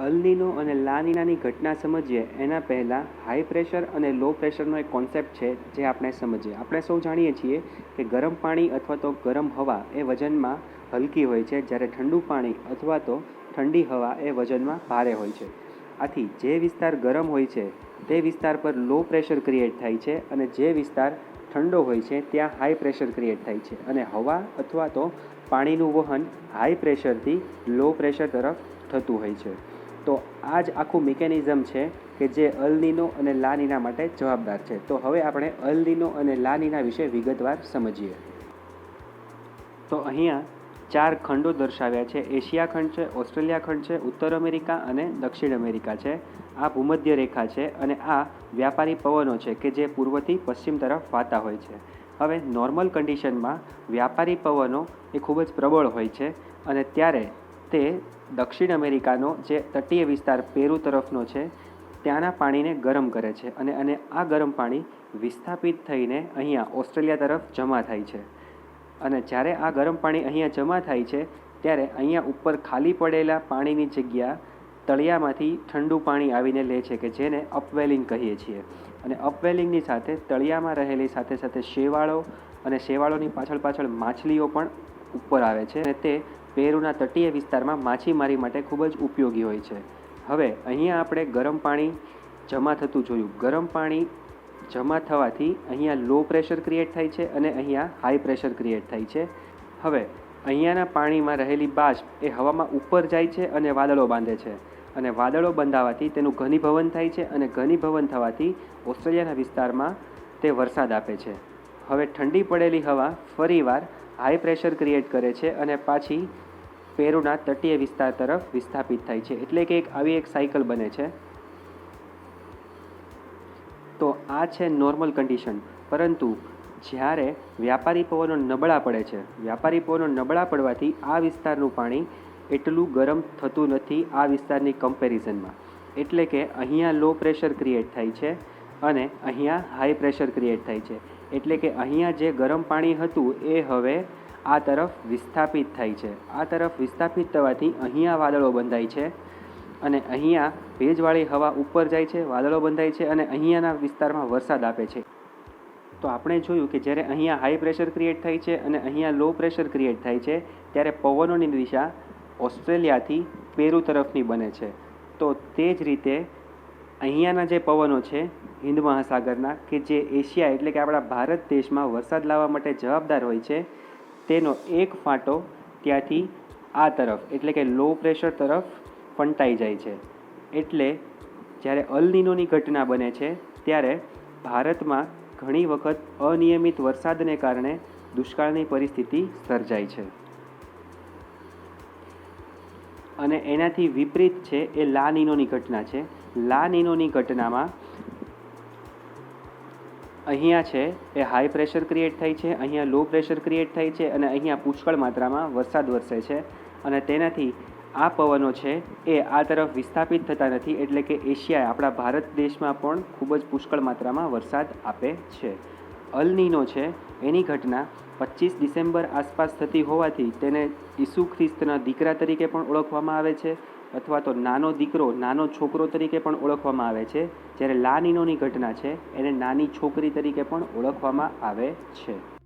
El Nino અને લાનીનાની ઘટના સમજીએ, એના પહેલાં હાઈ પ્રેશર અને લો પ્રેશરનો એક કોન્સેપ્ટ છે જે આપણે સમજીએ. આપણે સૌ જાણીએ છીએ કે ગરમ પાણી અથવા તો ગરમ હવા એ વજનમાં હલકી હોય છે, જ્યારે ઠંડુ પાણી અથવા તો ઠંડી હવા એ વજનમાં ભારે હોય છે. આથી જે વિસ્તાર ગરમ હોય છે, તે વિસ્તાર પર લો પ્રેશર ક્રિએટ થાય છે અને જે વિસ્તાર ઠંડો હોય છે, ત્યાં હાઈ પ્રેશર ક્રિએટ થાય છે. અને હવા અથવા તો પાણીનું વહન હાઈ પ્રેશરથી લો પ્રેશર તરફ થતું હોય છે. તો આ જ આખું મિકેનિઝમ છે કે જે અલનીનો અને લાનીના માટે જવાબદાર છે. તો હવે આપણે અલનીનો અને લાનીના વિશે વિગતવાર સમજીએ. તો અહીંયા ચાર ખંડો દર્શાવ્યા છે. એશિયા ખંડ છે, ઓસ્ટ્રેલિયા ખંડ છે, ઉત્તર અમેરિકા અને દક્ષિણ અમેરિકા છે. આ ભૂમધ્ય રેખા છે અને આ વ્યાપારી પવનો છે કે જે પૂર્વથી પશ્ચિમ તરફ વાતા હોય છે. હવે નોર્મલ કન્ડિશનમાં વ્યાપારી પવનો એ ખૂબ જ પ્રબળ હોય છે અને ત્યારે તે દક્ષિણ અમેરિકાનો જે તટીય વિસ્તાર પેરુ તરફનો છે, ત્યાંના પાણીને ગરમ કરે છે અને અને આ ગરમ પાણી વિસ્થાપિત થઈને અહીંયા ઓસ્ટ્રેલિયા તરફ જમા થાય છે. અને જ્યારે આ ગરમ પાણી અહીંયા જમા થાય છે, ત્યારે અહીંયા ઉપર ખાલી પડેલા પાણીની જગ્યા તળિયામાંથી ઠંડુ પાણી આવીને લે છે કે જેને અપવેલિંગ કહીએ છીએ. અને અપવેલિંગની સાથે તળિયામાં રહેલી સાથે સાથે શેવાળો અને શેવાળોની પાછળ પાછળ માછલીઓ પણ ઉપર આવે છે અને તે પેરુના તટીય વિસ્તારમાં માછીમારી માટે ખૂબ જ ઉપયોગી હોય છે. હવે અહીંયા આપણે ગરમ પાણી જમા થતું જોયું. ગરમ પાણી જમા થવાથી અહીંયા લો પ્રેશર ક્રિએટ થાય છે અને અહીંયા હાઈ પ્રેશર ક્રિએટ થાય છે. હવે અહીંયાના પાણીમાં રહેલી બાષ્પ એ હવામાં ઉપર જાય છે અને વાદળો બાંધે છે. અને વાદળો બંધાવાથી તેનું ઘનીભવન થાય છે અને ઘનીભવન થવાથી ઓસ્ટ્રેલિયાના વિસ્તારમાં તે વરસાદ આપે છે. હવે ઠંડી પડેલી હવા ફરીવાર હાઈ પ્રેશર ક્રિએટ કરે છે અને પાછી પેરુના તટીય વિસ્તાર તરફ વિસ્થાપિત થાય છે. એટલે કે એક આવી એક સાયકલ બને છે. તો આ છે નોર્મલ કન્ડિશન. પરંતુ જ્યારે વ્યાપારી પવનો નબળા પડે છે, વ્યાપારી પવનો નબળા પડવાથી આ વિસ્તારનું પાણી એટલું ગરમ થતું નથી આ વિસ્તારની કમ્પેરિઝનમાં એટલે કે અહીંયા લો પ્રેશર ક્રિએટ થાય છે. અને અહીંયા હાઈ પ્રેશર ક્રિએટ થાય છે. એટલે કે અહીંયા જે ગરમ પાણી હતું એ હવે આ તરફ વિસ્થાપિત થાય છે. આ તરફ વિસ્થાપિત થવાથી અહીંયા વાદળો બંધાય છે અને અહીંયા ભેજવાળી હવા ઉપર જાય છે, વાદળો બંધાય છે અને અહીંયાના વિસ્તારમાં વરસાદ આપે છે. તો આપણે જોયું કે જ્યારે અહીંયા હાઈ પ્રેશર ક્રિએટ થાય છે અને અહીંયા લો પ્રેશર ક્રિએટ થાય છે, ત્યારે પવનોની દિશા ઓસ્ટ્રેલિયાથી પેરુ તરફની બને છે. તો તે જ રીતે અહીંયાના જે પવનો છે હિન્દ મહાસાગરના કે જે એશિયા એટલે કે આપણા ભારત દેશમાં વરસાદ લાવવા માટે જવાબદાર હોય છે, તેનો એક ફાંટો ત્યાંથી આ તરફ, એટલે કે લો પ્રેશર તરફ ફંટાઈ જાય છે. એટલે જ્યારે અલનીનોની ઘટના બને છે, ત્યારે ભારતમાં ઘણી વખત અનિયમિત વરસાદને કારણે દુષ્કાળની પરિસ્થિતિ સર્જાય છે. અને એનાથી વિપરીત છે એ લા નીનોની ઘટના છે. લા નીનોની ઘટનામાં અહીંયા છે, એ હાઈ પ્રેશર ક્રિએટ થાય છે, અહીંયા લો પ્રેશર ક્રિએટ થાય છે અને અહીંયા પુષ્કળ માત્રામાં વરસાદ વરસે છે અને તેનાથી આ પવનો છે, એ આ તરફ વિસ્થાપિત થતા નથી એટલે કે એશિયા આપણા ભારત દેશમાં પણ ખૂબ જ પુષ્કળ માત્રામાં વરસાદ આપે છે. અલનીનો છે. એની ઘટના પચીસ ડિસેમ્બર આસપાસ થતી હોવાથી તેને ઈસુ ખ્રિસ્તના દીકરા તરીકે પણ ઓળખવામાં આવે છે અથવા તો નાનો દીકરો, નાનો છોકરો તરીકે પણ ઓળખવામાં આવે છે. જ્યારે લા નીનોની ઘટના છે, એને નાની છોકરી તરીકે પણ ઓળખવામાં આવે છે.